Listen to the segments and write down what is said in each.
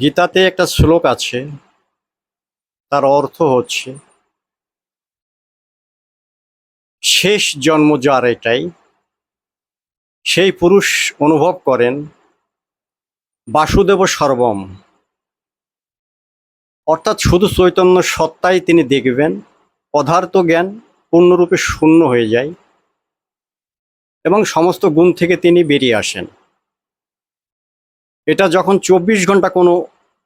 গীতাতে একটা শ্লোক আছে, তার অর্থ হচ্ছে, শেষ জন্ম যার এটাই, সেই পুরুষ অনুভব করেন, বাসুদেব সর্বম। অর্থাৎ শুধু চৈতন্য সত্তাই তিনি দেখবেন, পদার্থ জ্ঞান পূর্ণরূপে শূন্য হয়ে যায়। এবং সমস্ত গুণ থেকে তিনি বেরিয়ে আসেন। এটা যখন চব্বিশ ঘণ্টা কোনো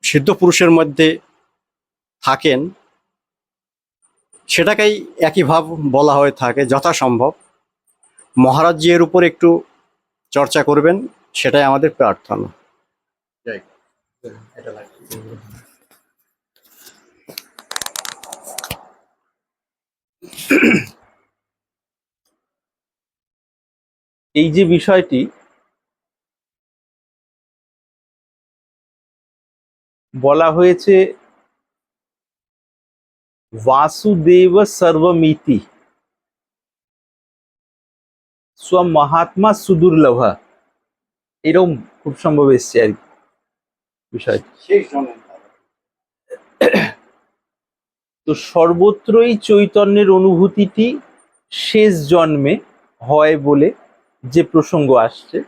সিদ্ধ পুরুষের মধ্যে থাকেন, সেটাকেই একই ভাব বলা হয়ে থাকে, যথাসম্ভব। মহারাজ এর উপর একটু চর্চা করবেন, সেটাই আমাদের প্রার্থনা। এই যে বিষয়টি বলা হয়েছে বাসুদেব সর্বমিতি স্বমহাত্মা সুদুর্লভ। এরকম খুব সম্ভব এসছে আর কি বিষয়টি। তো সর্বত্রই চৈতন্যের অনুভূতিটি শেষ জন্মে হয় বলে যে প্রসঙ্গ আসছে,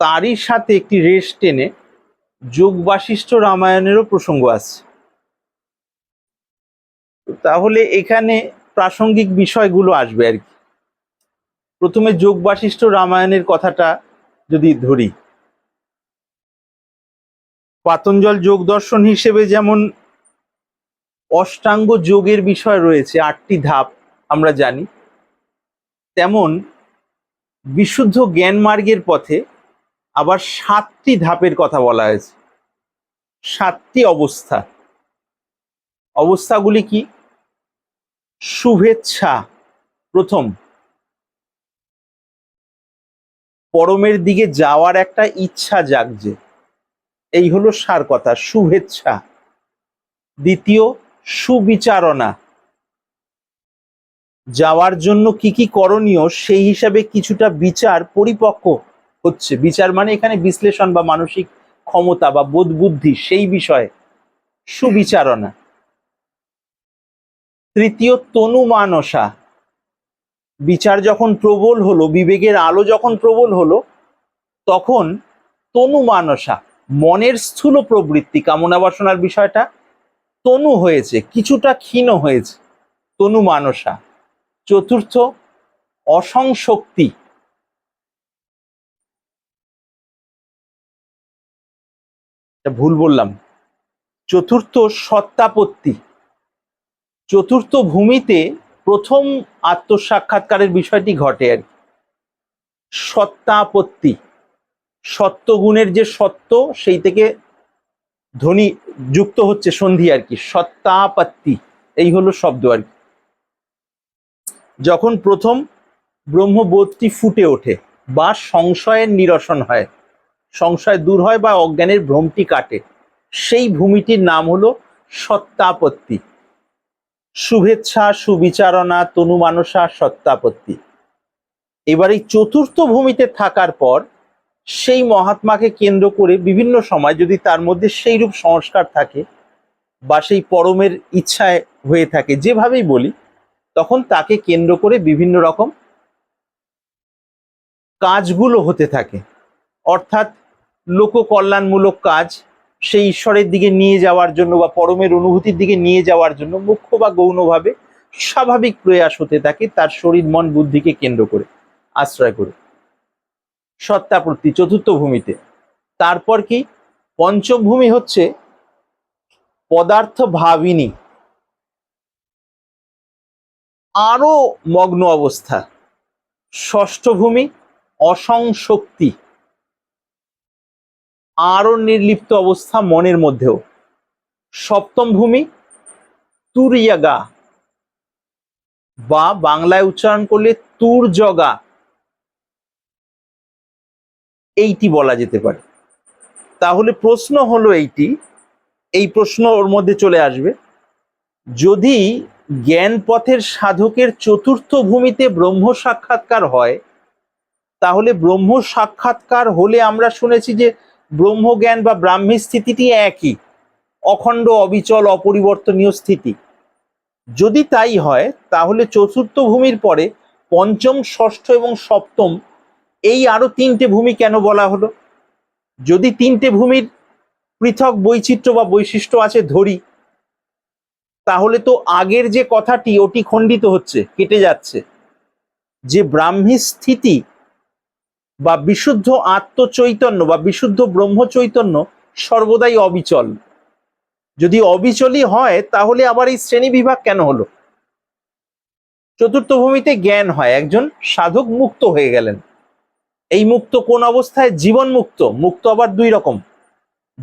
তারই সাথে একটি রেশ টেনে যোগ বাশিষ্ঠ রামায়ণেরও প্রসঙ্গ আসছে। তো তাহলে এখানে প্রাসঙ্গিক বিষয়গুলো আসবে আর কি। প্রথমে যোগ বাশিষ্ঠ রামায়ণের কথাটা যদি ধরি। পাতঞ্জল যোগ দর্শন হিসেবে যেমন অষ্টাঙ্গ যোগের বিষয় রয়েছে, আটটি ধাপ আমরা জানি, তেমন বিশুদ্ধ জ্ঞান মার্গের পথে আবার সাতটি ধাপের কথা বলা হয়েছে। সাতটি অবস্থা। অবস্থাগুলি কি? শুভেচ্ছা। প্রথম, পরমের দিকে যাওয়ার একটা ইচ্ছা জাগছে। এই হলো সার কথা, শুভেচ্ছা। দ্বিতীয়, সুবিচারণা। যাওয়ার জন্য কি কি করণীয়, সেই হিসাবে কিছুটা বিচার পরিপক্ক হচ্ছে। বিচার মানে এখানে বিশ্লেষণ বা মানসিক ক্ষমতা বা বোধ বুদ্ধি সেই বিষয়ে সুবিচারণা। তৃতীয় তনু মানসা বিচার যখন প্রবল হলো, বিবেকের আলো যখন প্রবল হলো, তখন তনু মানসা মনের স্থূল প্রবৃত্তি, কামনা বাসনার বিষয়টা তনু হয়েছে, কিছুটা ক্ষীণ হয়েছে তনু মানসা চতুর্থ অসংশক্তি। ভুল বললাম। চতুর্থ সত্তাপত্তি। চতুর্থ ভূমিতে প্রথম আত্মসাক্ষাৎকারের বিষয়টি ঘটে আর। সত্তাপত্তি। সত্যগুণের যে সত্য, সেই থেকে ধ্বনি যুক্ত হচ্ছে সন্ধি আর কি। সত্তাপত্তি। এই হলো শব্দ আর কি। যখন প্রথম ব্রহ্মবোধটি ফুটে ওঠে বা সংশয়ের নিরসন হয়, সংশয় দূর হয় বা অজ্ঞানের ভ্রমটি কাটে, সেই ভূমিটির নাম হলো সত্তাপত্তি। শুভেচ্ছা, সুবিচারণা তনু মানসা সত্তাপত্তি। এবার এই চতুর্থ ভূমিতে থাকার পর সেই মহাত্মাকে কেন্দ্র করে বিভিন্ন সময় যদি তার মধ্যে সেই রূপ সংস্কার থাকে বা সেই পরমের ইচ্ছায় হয়ে থাকে, যেভাবেই বলি তখন তাকে কেন্দ্র করে বিভিন্ন রকম কাজগুলো হতে থাকে। অর্থাৎ লোককল্যাণমূলক কাজ, সেই ঈশ্বরের দিকে নিয়ে যাওয়ার জন্য বা পরমের অনুভূতির দিকে নিয়ে যাওয়ার জন্য মুখ্য বা গৌণভাবে স্বাভাবিক প্রয়াস হতে থাকে তার শরীর, মন, বুদ্ধিকে কেন্দ্র করে, আশ্রয় করে। সত্তাপ্রতি চতুর্থ ভূমিতে। তারপর কি? পঞ্চম ভূমি হচ্ছে পদার্থ ভাবিনী আরও মগ্ন অবস্থা। ষষ্ঠ ভূমি, অসংশক্তি। আরও নির্লিপ্ত অবস্থা মনের মধ্যেও। সপ্তম ভূমি, তুরিয়াগা। বা বাংলায় উচ্চারণ করলে তুর জগা এইটি বলা যেতে পারে। তাহলে প্রশ্ন হলো এইটি। এই প্রশ্ন ওর মধ্যে চলে আসবে। যদি জ্ঞান পথের সাধকের চতুর্থ ভূমিতে ব্রহ্ম সাক্ষাৎকার হয়, তাহলে ব্রহ্ম সাক্ষাৎকার হলে আমরা শুনেছি যে ব্রহ্মজ্ঞান বা ব্রাহ্মী স্থিতিটি একই, অখণ্ড, অবিচল, অপরিবর্তনীয় স্থিতি। যদি তাই হয়, তাহলে চতুর্থ ভূমির পরে পঞ্চম, ষষ্ঠ এবং সপ্তম এই আরও তিনটে ভূমি কেন বলা হলো? যদি তিনটে ভূমির পৃথক বৈচিত্র্য বা বৈশিষ্ট্য আছে, ধরি তাহলে তো আগের যে কথাটি ওটি খণ্ডিত হচ্ছে, কেটে যাচ্ছে। যে ব্রাহ্মী স্থিতি বা বিশুদ্ধ আত্মচৈতন্য বা বিশুদ্ধ ব্রহ্ম চৈতন্য সর্বদাই অবিচল। যদি অবিচলই হয়, তাহলে আবার এই শ্রেণি বিভাগ কেন হলো? চতুর্থ ভূমিতে জ্ঞান হয়, একজন সাধক মুক্ত হয়ে গেলেন। এই মুক্ত কোন অবস্থায়? জীবন মুক্ত মুক্ত আবার দুই রকম।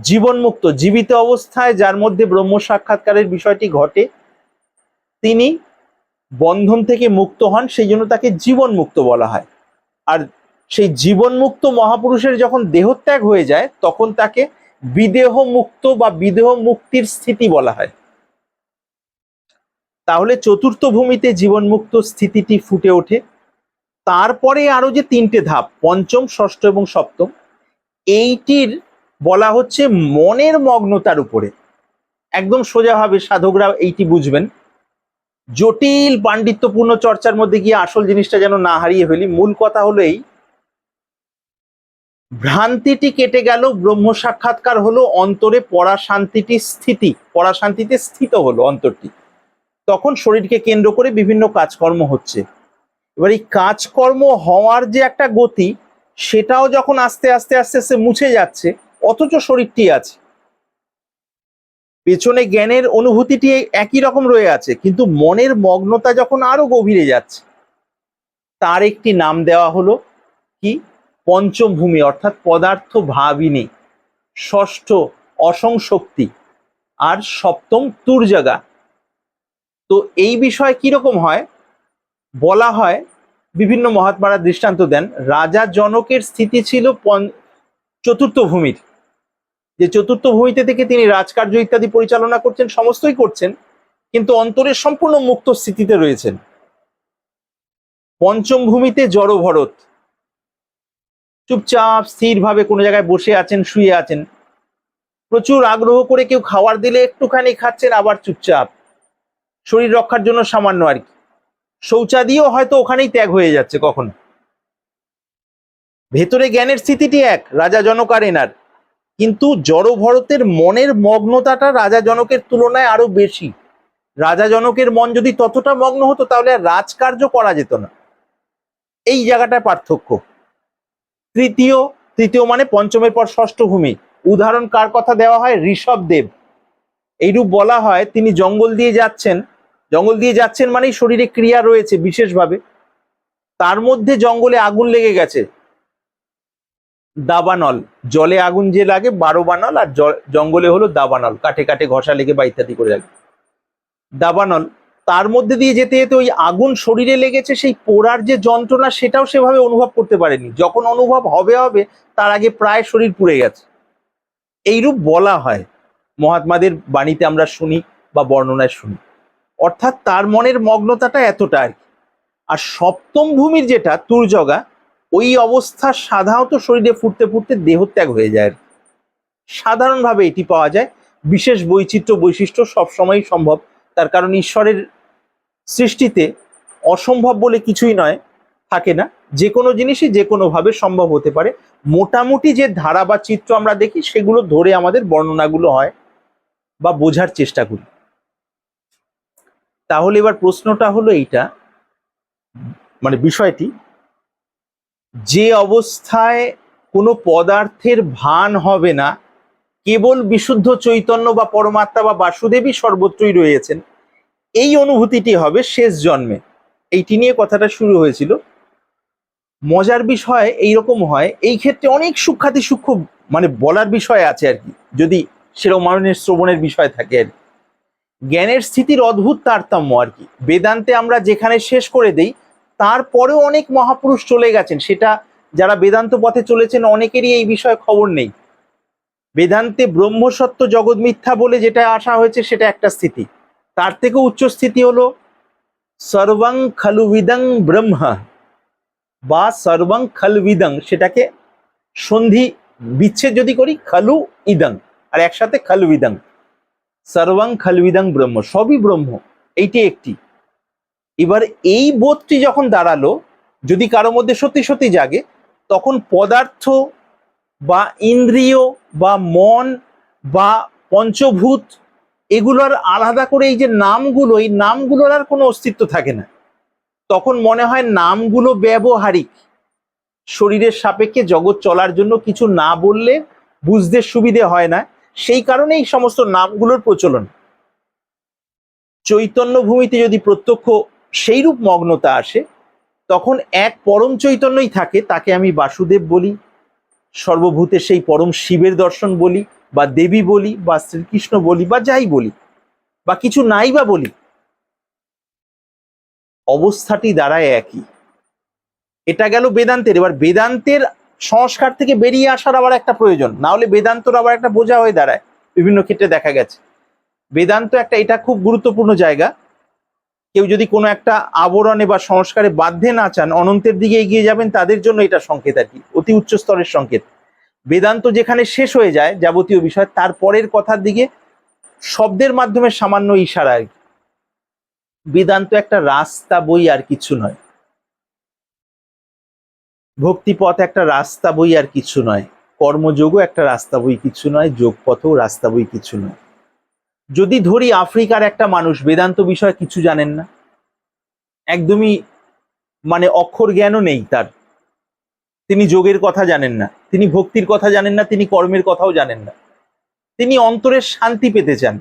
জীবন মুক্ত জীবিত অবস্থায় যার মধ্যে ব্রহ্ম সাক্ষাৎকারের বিষয়টি ঘটে, তিনি বন্ধন থেকে মুক্ত হন, সেই জন্য তাকে জীবন মুক্ত বলা হয়। আর সেই জীবন মুক্ত মহাপুরুষের যখন দেহত্যাগ হয়ে যায়, তখন তাকে বিদেহ মুক্ত বা বিদেহ মুক্তির স্থিতি বলা হয়। তাহলে চতুর্থ ভূমিতে জীবন মুক্ত স্থিতিটি ফুটে ওঠে। তারপরে আরও যে তিনটে ধাপ, পঞ্চম, ষষ্ঠ এবং সপ্তম, এইটির বলা হচ্ছে মনের মগ্নতার উপরে। একদম সোজাভাবে সাধকরা এইটি বুঝবেন। জটিল পাণ্ডিত্যপূর্ণ চর্চার মধ্যে গিয়ে আসল জিনিসটা যেন না হারিয়ে ফেলি, মূল কথা হলো এই। ভ্রান্তিটি কেটে গেল, ব্রহ্ম সাক্ষাৎকার হলো, অন্তরে পড়া শান্তিটি স্থিতি পড়া শান্তিতে স্থিত হলো অন্তরটি। তখন শরীরকে কেন্দ্র করে বিভিন্ন কাজকর্ম হচ্ছে। এবার এই কাজকর্ম হওয়ার যে একটা গতি, সেটাও যখন আস্তে আস্তে আস্তে আস্তে মুছে যাচ্ছে অথচ শরীরটি আছে। পেছনে জ্ঞানের অনুভূতিটি একই রকম রয়ে আছে, কিন্তু মনের মগ্নতা যখন আরও গভীরে যাচ্ছে, তার একটি নাম দেওয়া হলো কি? পঞ্চম ভূমি অর্থাৎ পদার্থ ভাবিনী ষষ্ঠ অসংশক্তি আর সপ্তম তুরজাগা। তো এই বিষয় কীরকম হয়? বলা হয়, বিভিন্ন মহাত্মারা দৃষ্টান্ত দেন, রাজা জনকের স্থিতি ছিল চতুর্থ ভূমির। যে চতুর্থ ভূমিতে থেকে তিনি রাজকার্য ইত্যাদি পরিচালনা করছেন, সমস্তই করছেন, কিন্তু অন্তরের সম্পূর্ণ মুক্ত স্থিতিতে রয়েছেন। পঞ্চম ভূমিতে জড় ভরত। চুপচাপ, স্থিরভাবে কোনো জায়গায় বসে আছেন, শুয়ে আছেন। প্রচুর আগ্রহ করে কেউ খাবার দিলে একটুখানি খাচ্ছেন, আবার চুপচাপ। শরীর রক্ষার জন্য সামান্য আর কি। শৌচাদিও হয়তো ওখানেই ত্যাগ হয়ে যাচ্ছে কখনো। ভেতরে জ্ঞানের স্থিতিটি এক, রাজা জনক আর। এনার কিন্তু জড় ভরতের মনের মগ্নতাটা রাজা জনকের তুলনায় আরও বেশি। রাজা জনকের মন যদি ততটা মগ্ন হতো, তাহলে আর রাজকার্য করা যেত না। এই জায়গাটায় পার্থক্য। তৃতীয় তৃতীয় মানে পঞ্চমের পর ষষ্ঠ ভূমি। উদাহরণ কার কথা দেওয়া হয়? ঋষভ দেব। এইরূপ বলা হয়, তিনি জঙ্গল দিয়ে যাচ্ছেন। জঙ্গল দিয়ে যাচ্ছেন মানেই শরীরে ক্রিয়া রয়েছে বিশেষভাবে। তার মধ্যে জঙ্গলে আগুন লেগে গেছে। দাবানল জলে আগুন যে লাগে, বারো বানল, আর জঙ্গলে হলো দাবানল কাঠে কাঠে ঘষা লেগে বা ইত্যাদি করে লাগে দাবানল তার মধ্যে দিয়ে যেতে যেতে ওই আগুন শরীরে লেগেছে, সেই পোড়ার যে যন্ত্রণা, সেটাও সেভাবে অনুভব করতে পারেনি। যখন অনুভব হবে হবে, তার আগে প্রায় শরীর পুড়ে গেছে। এইরূপ বলা হয়। মহাত্মাদের বাণীতে আমরা শুনি বা বর্ণনায় শুনি। অর্থাৎ তার মনের মগ্নতাটা এতটা আর কি। আর সপ্তম ভূমির যেটা তুরজগা ওই অবস্থা সাধারণত শরীরে ফুটতে ফুটতে দেহত্যাগ হয়ে যায়। সাধারণভাবে এটি পাওয়া যায়। বিশেষ বৈচিত্র্য, বৈশিষ্ট্য সবসময়ই সম্ভব। তার কারণ ঈশ্বরের সৃষ্টিতে অসম্ভব বলে কিছুই নয়, থাকে না। যে কোনো জিনিসই যে কোনোভাবে সম্ভব হতে পারে। মোটামুটি যে ধারা বা চিত্র আমরা দেখি, সেগুলো ধরে আমাদের বর্ণনাগুলো হয় বা বোঝার চেষ্টা করি। তাহলে এবার প্রশ্নটা হলো এইটা মানে বিষয়টি যে অবস্থায় কোনো পদার্থের ভান হবে না, কেবল বিশুদ্ধ চৈতন্য বা পরমাত্মা বা বাসুদেবী সর্বত্রই রয়েছেন, এই অনুভূতিটি হবে শেষ জন্মে। এইটি নিয়ে কথাটা শুরু হয়েছিল। মজার বিষয় এইরকম হয়, এই ক্ষেত্রে অনেক সূক্ষাতি সূক্ষ্ম মানে বলার বিষয় আছে আর কি, যদি মানুষের শ্রবণের বিষয় থাকে আর কি। জ্ঞানের স্থিতির অদ্ভুত তারতম্য আর কি। বেদান্তে আমরা যেখানে শেষ করে দেই তারপরেও অনেক মহাপুরুষ চলে গেছেন। সেটা যারা বেদান্ত পথে চলেছেন, অনেকেরই এই বিষয়ে খবর নেই। বেদান্তে ব্রহ্মসত্য জগৎ মিথ্যা বলে যেটা আসা হয়েছে, সেটা একটা স্থিতি। তার থেকে উচ্চ স্থিতি হলো, সর্বং খালুবিদং ব্রহ্ম, বা সর্বং খালবিদং, সেটাকে সন্ধি বিচ্ছেদ যদি করি, খালু ইদং, আর একসাথে খালবিদং। সর্বং খালবিদং ব্রহ্ম, সবই ব্রহ্ম, এইটি একটি। এবার এই বোধটি যখন দাঁড়াল, যদি কারও মধ্যে সত্যি সত্যি জাগে, তখন পদার্থ বা ইন্দ্রিয় বা মন বা পঞ্চভূত এগুলোর আলাদা করে এই যে নামগুলো, এই নামগুলোর আর কোনো অস্তিত্ব থাকে না। তখন মনে হয় নামগুলো ব্যবহারিক। শরীরের সাপেক্ষে জগৎ চলার জন্য কিছু না বললে বুঝতে সুবিধে হয় না। সেই কারণে এই সমস্ত নামগুলোর প্রচলন। চৈতন্য ভূমিতে যদি প্রত্যক্ষ সেইরূপ মগ্নতা আসে, তখন এক পরম চৈতন্যই থাকে, তাকে আমি বাসুদেব বলি, সর্বভূতে সেই পরম শিবের দর্শন বলি, বা দেবী বলি, বা শ্রীকৃষ্ণ বলি, বা যাই বলি, বা কিছু নাই বা বলি। অবস্থাটি দাঁড়ায় একই। এটা গেল বেদান্তের। এবার বেদান্তের সংস্কার থেকে বেরিয়ে আসার আবার একটা প্রয়োজন। না হলে বেদান্তর আবার একটা বোঝা হয়ে দাঁড়ায়। বিভিন্ন ক্ষেত্রে দেখা গেছে। বেদান্ত একটা, এটা খুব গুরুত্বপূর্ণ জায়গা। কেউ যদি কোনো একটা আবরণে বা সংস্কারে বাধ্যে না চান, অনন্তের দিকে এগিয়ে যাবেন, তাদের জন্য এটা সংকেত আর কি, অতি উচ্চ স্তরের সংকেত। বেদান্ত যেখানে শেষ হয়ে যায়, যাবতীয় বিষয়, তার পরের কথার দিকে শব্দের মাধ্যমে সামান্য ইশারা আর কি। বেদান্ত একটা রাস্তা বই আর কিছু নয়। ভক্তিপথ একটা রাস্তা বই আর কিছু নয়। কর্মযোগও একটা রাস্তা বই কিছু নয়, যোগপথও রাস্তা বই কিছু নয়। যদি ধরি আফ্রিকার একটা মানুষ, বেদান্ত বিষয়ে কিছু জানেন না? একদমই মানে অক্ষর জ্ঞানও নেই তার। তিনি যোগের কথা জানেন না, তিনি ভক্তির কথা জানেন না, তিনি কর্মের কথাও জানেন না। তিনি অন্তরের শান্তি পেতে চান।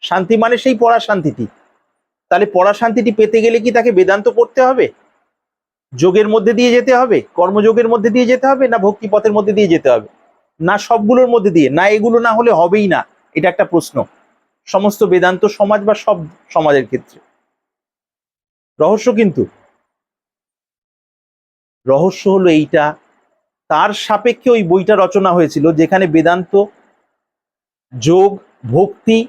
শান্তি মানে সেই পড়া শান্তিটি তাহলে পড়া শান্তিটি পেতে গেলে কি তাকে বেদান্ত পড়তে হবে? যোগের মধ্যে দিয়ে যেতে হবে? কর্মযোগের মধ্যে দিয়ে যেতে হবে না ভক্তি পথের মধ্যে দিয়ে যেতে হবে? না সবগুলোর মধ্যে দিয়ে? না এগুলো না হলে হবেই না? এটা একটা প্রশ্ন। সমস্ত বেদান্ত সমাজ বা সব সমাজের ক্ষেত্রে। রহস্য কিন্তু। রহস্য হলো এইটা। তার সাপেক্ষে ওই বইটা রচনা হয়েছিল যেখানে বেদান্ত, যোগ, ভক্তি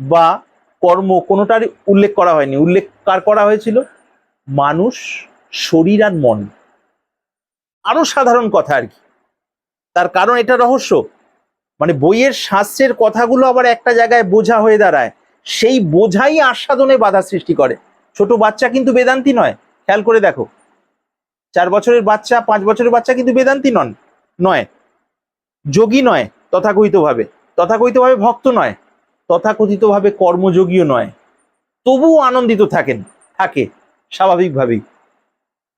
বা কর্ম কোনোটার উল্লেখ করা হয়নি। উল্লেখ কার করা হয়েছিল মানুষ, শরীর আর মন। আরও সাধারণ কথা আর কি। তার কারণ এটা রহস্য। মানে বইয়ের শাস্ত্রের কথাগুলো আবার একটা জায়গায় বোঝা হয়ে দাঁড়ায়। সেই বোঝাই আস্বাদনে বাধা সৃষ্টি করে। ছোট বাচ্চা কিন্তু বেদান্তি নয়। খেয়াল করে দেখো। চার বছরের বাচ্চা, পাঁচ বছরের বাচ্চা কিন্তু বেদান্তি নন, নয়। যোগী নয়, তথাকথিতভাবে। তথাকথিতভাবে ভক্ত নয়, তথাকথিতভাবে কর্মযোগীও নয়। তবুও আনন্দিত থাকেন, থাকে, স্বাভাবিকভাবেই।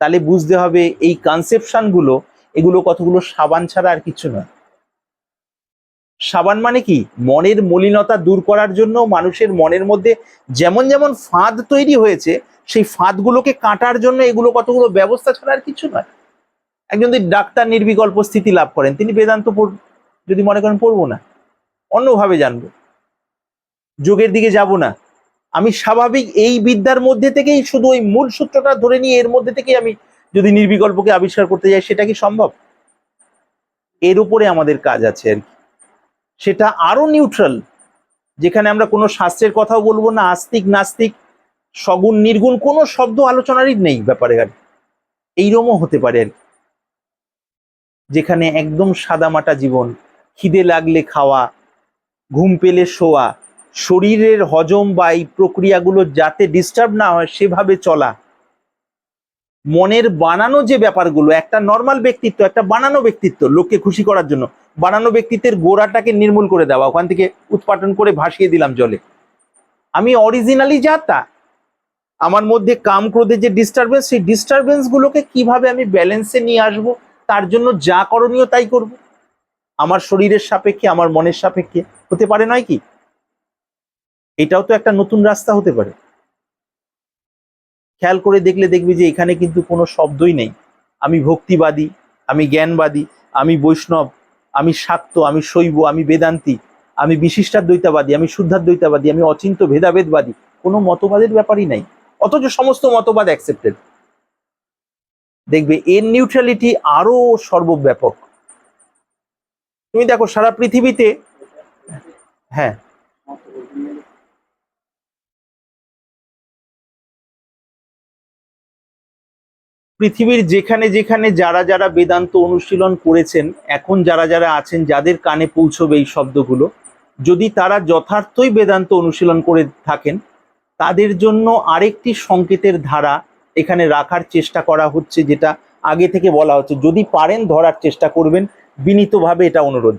তাহলে বুঝতে হবে এই কনসেপশনগুলো এগুলো কতগুলো সাবান ছাড়া আর কিছু নয়। সাবান মানে কি? মনের মলিনতা দূর করার জন্য মানুষের মনের মধ্যে যেমন যেমন ফাঁদ তৈরি হয়েছে, সেই ফাঁদগুলোকে কাটার জন্য এগুলো কতগুলো ব্যবস্থা ছাড়া আর কিছু নয়। একজন যদি ডাক্তার নির্বিকল্প স্থিতি লাভ করেন, তিনি বেদান্ত যদি মনে করেন পড়ব না, অন্যভাবে জানব। যোগের দিকে যাব না। আমি স্বাভাবিক এই বিদ্যার মধ্যে থেকেই শুধু ওই মূল সূত্রটা ধরে নিয়ে এর মধ্যে থেকেই আমি যদি নির্বিকল্পকে আবিষ্কার করতে যাই, সেটা কি সম্ভব? এর উপরে আমাদের কাজ আছে আর কি। সেটা আরও নিউট্রাল যেখানে আমরা কোনো শাস্ত্রের কথাও বলব না, আস্তিক, নাস্তিক, সগুণ, নির্গুণ, কোনো শব্দ আলোচনারই নেই ব্যাপারে আর কি। এইরকমও হতে পারে আর যেখানে একদম সাদামাটা জীবন, খিদে লাগলে খাওয়া, ঘুম পেলে শোয়া, শরীরের হজম বা এই প্রক্রিয়াগুলো যাতে ডিস্টার্ব না হয়, সেভাবে চলা মনের বানানো যে ব্যাপারগুলো, একটা নর্মাল ব্যক্তিত্ব, একটা বানানো ব্যক্তিত্ব, লোককে খুশি করার জন্য। বানানো ব্যক্তিত্বের গোড়াটাকে নির্মূল করে দেওয়া, ওখান থেকে উৎপাটন করে ভাসিয়ে দিলাম জলে। আমি অরিজিনালি যা তা, আমার মধ্যে কাম ক্রোধের যে ডিস্টারবেন্স সেই ডিস্টারবেন্স গুলোকে কীভাবে আমি ব্যালেন্সে নিয়ে আসব, তার জন্য যা করণীয় তাই করব। আমার শরীরের সাপেক্ষে, আমার মনের সাপেক্ষে, হতে পারে নয় কি? এটাও তো একটা নতুন রাস্তা হতে পারে। খেয়াল করে দেখলে দেখবি যে এখানে কিন্তু কোনো শব্দই নেই। আমি ভক্তিবাদী, আমি জ্ঞানবাদী, আমি বৈষ্ণব, আমি শাক্ত, আমি শৈব, আমি বেদান্তি, আমি বিশিষ্টাদ্বৈতাবাদী, আমি শুদ্ধাদ্বৈতাবাদী, আমি অচিন্ত ভেদাভেদবাদী, কোনো মতবাদের ব্যাপারই নাই। অথচ সমস্ত মতবাদ অ্যাকসেপ্টেড দেখবে এর নিউট্রালিটি আরও সর্বব্যাপক। তুমি দেখো সারা পৃথিবীতে হ্যাঁ পৃথিবীর যেখানে যেখানে যারা যারা বেদান্ত অনুশীলন করেছেন, এখন যারা যারা আছেন, যাদের কানে পৌঁছবে এই শব্দগুলো, যদি তারা যথার্থই বেদান্ত অনুশীলন করে থাকেন, তাদের জন্য আরেকটি সংকেতের ধারা এখানে রাখার চেষ্টা করা হচ্ছে, যেটা আগে থেকে বলা হচ্ছে। যদি পারেন ধরার চেষ্টা করবেন, বিনীতভাবে এটা অনুরোধ।